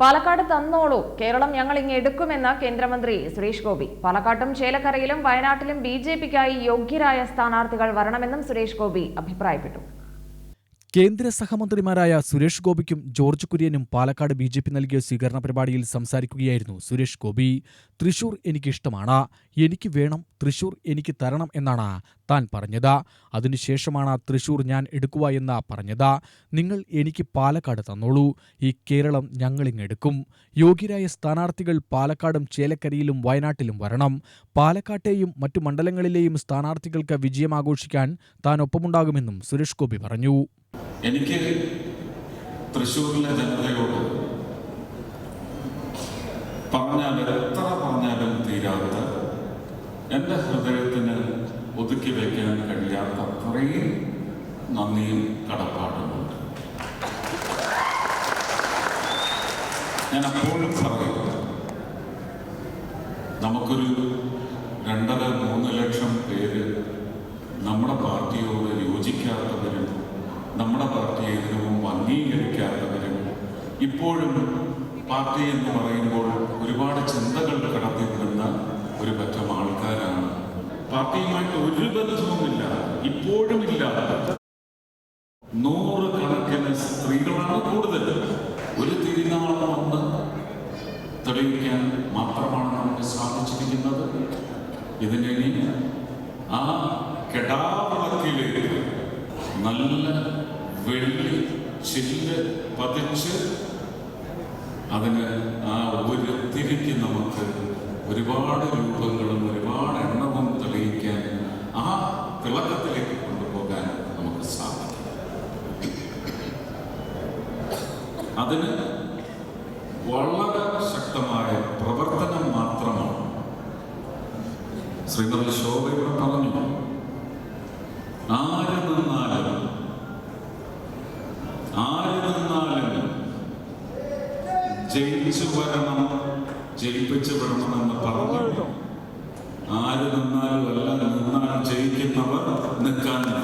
പാലക്കാട് തന്നോളൂ. കേരളം ഞങ്ങൾ ഇങ്ങ് എടുക്കുമെന്ന് കേന്ദ്രമന്ത്രി സുരേഷ് ഗോപി. പാലക്കാട്ടും ചേലക്കരയിലും വയനാട്ടിലും ബി ജെ പിക്കായി യോഗ്യരായ സ്ഥാനാർത്ഥികൾ വരണമെന്നും സുരേഷ് ഗോപി അഭിപ്രായപ്പെട്ടു. കേന്ദ്ര സഹമന്ത്രിമാരായ സുരേഷ് ഗോപിക്കും ജോർജ് കുര്യനും പാലക്കാട് ബി ജെ പി നൽകിയ സ്വീകരണ പരിപാടിയിൽ സംസാരിക്കുകയായിരുന്നു സുരേഷ് ഗോപി. തൃശൂർ എനിക്കിഷ്ടമാണ്. എനിക്ക് വേണം തൃശൂർ എനിക്ക് തരണം എന്നാണ് താൻ പറഞ്ഞത്. അതിനുശേഷമാണ് തൃശൂർ ഞാൻ എടുക്കുക എന്ന് പറഞ്ഞത്. നിങ്ങൾ എനിക്ക് പാലക്കാട് തന്നോളൂ. ഈ കേരളം ഞങ്ങളിങ്ങെടുക്കും യോഗ്യരായ സ്ഥാനാർത്ഥികൾ പാലക്കാടും ചേലക്കരയിലും വയനാട്ടിലും വരണം. പാലക്കാട്ടെയും മറ്റു മണ്ഡലങ്ങളിലെയും സ്ഥാനാർത്ഥികൾക്ക് വിജയമാഘോഷിക്കാൻ താൻ ഒപ്പമുണ്ടാകുമെന്നും സുരേഷ് ഗോപി പറഞ്ഞു. എനിക്ക് തൃശ്ശൂരിലെ ജനതയോട് പറഞ്ഞാൽ എത്ര പറഞ്ഞാലും തീരാത്ത എന്റെ ഹൃദയത്തിന് ഒതുക്കി വയ്ക്കാൻ കഴിയാത്ത അത്രയും നന്ദിയും കടപ്പാടുമുണ്ട്. ഞാൻ അപ്പോഴും പറയും നമുക്കൊരു നമ്മുടെ പാർട്ടിയെ ഏറ്റവും അംഗീകരിക്കാത്തവരും ഇപ്പോഴും പാർട്ടി എന്ന് പറയുമ്പോൾ ഒരുപാട് ചിന്തകൾ കടത്തി കടത്തിവിടുന്ന ഒരു പറ്റം ആൾക്കാരാണ്. പാർട്ടിയുമായിട്ട് ഒരു ബന്ധവുമില്ല ഇപ്പോഴും ഇല്ല. നൂറുകണക്കിന് സ്ത്രീകളാണ് കൂടുതൽ. ഒരു തിരുനാളം വന്ന് തെളിയിക്കാൻ മാത്രമാണ് നമുക്ക് സാധിച്ചിരിക്കുന്നത്. ഇതിനെ ആ കെടാവിളക്കിലേക്ക് നല്ല വെള്ളി ചില്ല് പതിച്ച് അതിന് ആ ഒരു തിരിക്ക് നമുക്ക് ഒരുപാട് രൂപങ്ങളും ഒരുപാട് എണ്ണവും തെളിയിക്കാൻ ആ തിളക്കത്തിലേക്ക് കൊണ്ടുപോകാൻ നമുക്ക് സാധിക്കും. അതിന് വളരെ ശക്തമായ പ്രവർത്തനം മാത്രമാണ്. ശ്രീമതി ശോഭ പറഞ്ഞു ആര് നിന്നാലും ആര് നിന്നാലും ജയിച്ചു വരണം ജയിപ്പിച്ചു പറഞ്ഞു. ആര് നിന്നാലും അല്ല നിന്നാൽ ജയിക്കുന്നവർ നിൽക്കാൻ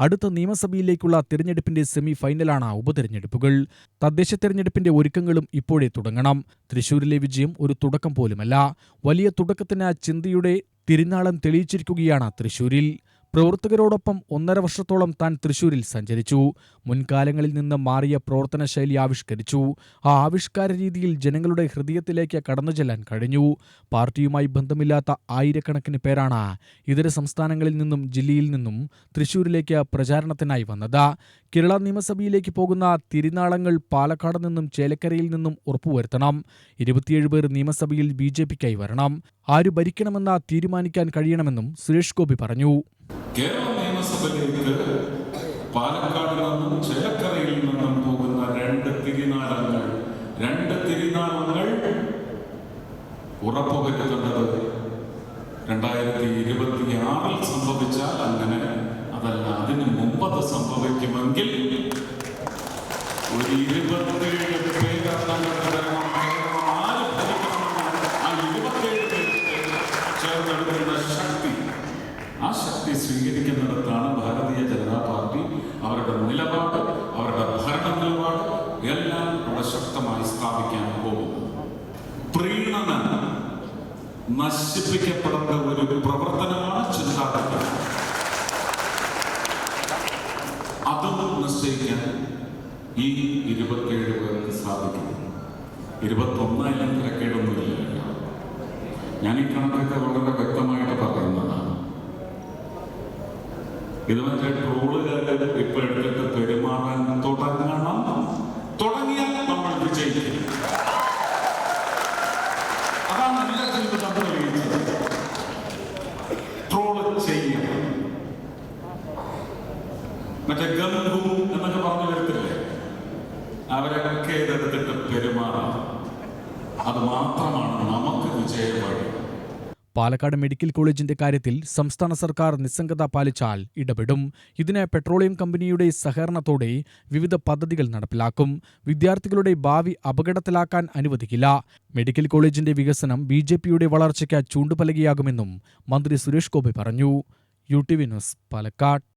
അടുത്ത നിയമസഭയിലേക്കുള്ള തിരഞ്ഞെടുപ്പിന്റെ സെമി ഫൈനലാണ് ഉപതെരഞ്ഞെടുപ്പുകൾ. തദ്ദേശ തെരഞ്ഞെടുപ്പിന്റെ ഒരുക്കങ്ങളും ഇപ്പോഴേ തുടങ്ങണം. തൃശൂരിലെ വിജയം ഒരു തുടക്കം പോലുമല്ല. വലിയ തുടക്കത്തിന് ചിന്തയുടെ തിരുനാളം തെളിയിച്ചിരിക്കുകയാണ് തൃശൂരിൽ. പ്രവർത്തകരോടൊപ്പം ഒന്നര വർഷത്തോളം താൻ തൃശൂരിൽ സഞ്ചരിച്ചു. മുൻകാലങ്ങളിൽ നിന്ന് മാറിയ പ്രവർത്തന ശൈലി ആവിഷ്കരിച്ചു. ആ ആവിഷ്കാര രീതിയിൽ ജനങ്ങളുടെ ഹൃദയത്തിലേക്ക് കടന്നു ചെല്ലാൻ കഴിഞ്ഞു. പാർട്ടിയുമായി ബന്ധമില്ലാത്ത ആയിരക്കണക്കിന് പേരാണ് ഇതര സംസ്ഥാനങ്ങളിൽ നിന്നും ജില്ലയിൽ നിന്നും തൃശൂരിലേക്ക് പ്രചാരണത്തിനായി വന്നത്. കേരള നിയമസഭയിലേക്ക് പോകുന്ന തിരുനാളങ്ങൾ പാലക്കാട് നിന്നും ചേലക്കരയിൽ നിന്നും ഉറപ്പുവരുത്തണം. ഇരുപത്തിയേഴ് പേർ നിയമസഭയിൽ ബി ജെ പിക്കായി വരണം. ആര് ഭരിക്കണമെന്ന് തീരുമാനിക്കാൻ കഴിയണമെന്നും സുരേഷ് ഗോപി പറഞ്ഞു. കേരള നിയമസഭയിലേക്ക് പാലക്കാട് നിന്നും ചേലക്കരയിൽ നിന്നും പോകുന്ന രണ്ട് തിരിനാളങ്ങൾ. രണ്ട് തിരിനാളങ്ങൾ ഉറപ്പുവരുത്തേണ്ടത് രണ്ടായിരത്തി ഇരുപത്തി ആറിൽ സംഭവിച്ചാൽ അങ്ങനെ അതല്ല. അതിന് മുമ്പത് സംഭവിക്കുമെങ്കിൽ ശക്തി സ്വീകരിക്കുന്നിടത്താണ് ഭാരതീയ ജനതാ പാർട്ടി അവരുടെ നിലപാട് അവരുടെ ഭരണ നിലപാട് എല്ലാം ഇവിടെ ശക്തമായി സ്ഥാപിക്കാൻ പോകുന്നത്. പ്രീണനം നശിപ്പിക്കപ്പെടുന്ന ഒരു പ്രവർത്തനമാണ് ചിന്താഗതി. അതും നിശ്ചയിക്കാൻ ഈ ഇരുപത്തിയേഴ് പേർക്ക് സാധിക്കും. ഇരുപത്തൊന്നായാലും തിരക്കേടൊന്നുമില്ല. ഞാൻ ഈ കണക്കൊക്കെ വളരെ വ്യക്തമായിട്ട് ഇത് മറ്റേ ട്രോളുകാർ ഇപ്പൊ എടുത്തിട്ട് പെരുമാറാൻ തുടങ്ങണം. തുടങ്ങിയാൽ നമ്മൾ വിജയിക്കും. അതാണ് ട്രോൾ ചെയ്യണം. മറ്റേ ഗംഗു എന്നൊക്കെ പറഞ്ഞു വരത്തില്ലേ? അവരൊക്കെ ഇതെടുത്തിട്ട് പെരുമാറാം അത് മാത്രമാണ് നമുക്ക് വിജയവഴി പാലക്കാട് മെഡിക്കൽ കോളേജിന്റെ കാര്യത്തിൽ സംസ്ഥാന സർക്കാർ നിസ്സംഗത പാലിച്ചാൽ ഇടപെടും. ഇതിന് പെട്രോളിയം കമ്പനിയുടെ സഹകരണത്തോടെ വിവിധ പദ്ധതികൾ നടപ്പിലാക്കും. വിദ്യാർത്ഥികളുടെ ഭാവി അപകടത്തിലാക്കാൻ അനുവദിക്കില്ല. മെഡിക്കൽ കോളേജിന്റെ വികസനം ബി ജെ പിയുടെ വളർച്ചയ്ക്ക് ചൂണ്ടുപലകയാകുമെന്നും മന്ത്രി സുരേഷ് ഗോപി പറഞ്ഞു. U T V news Palakkad.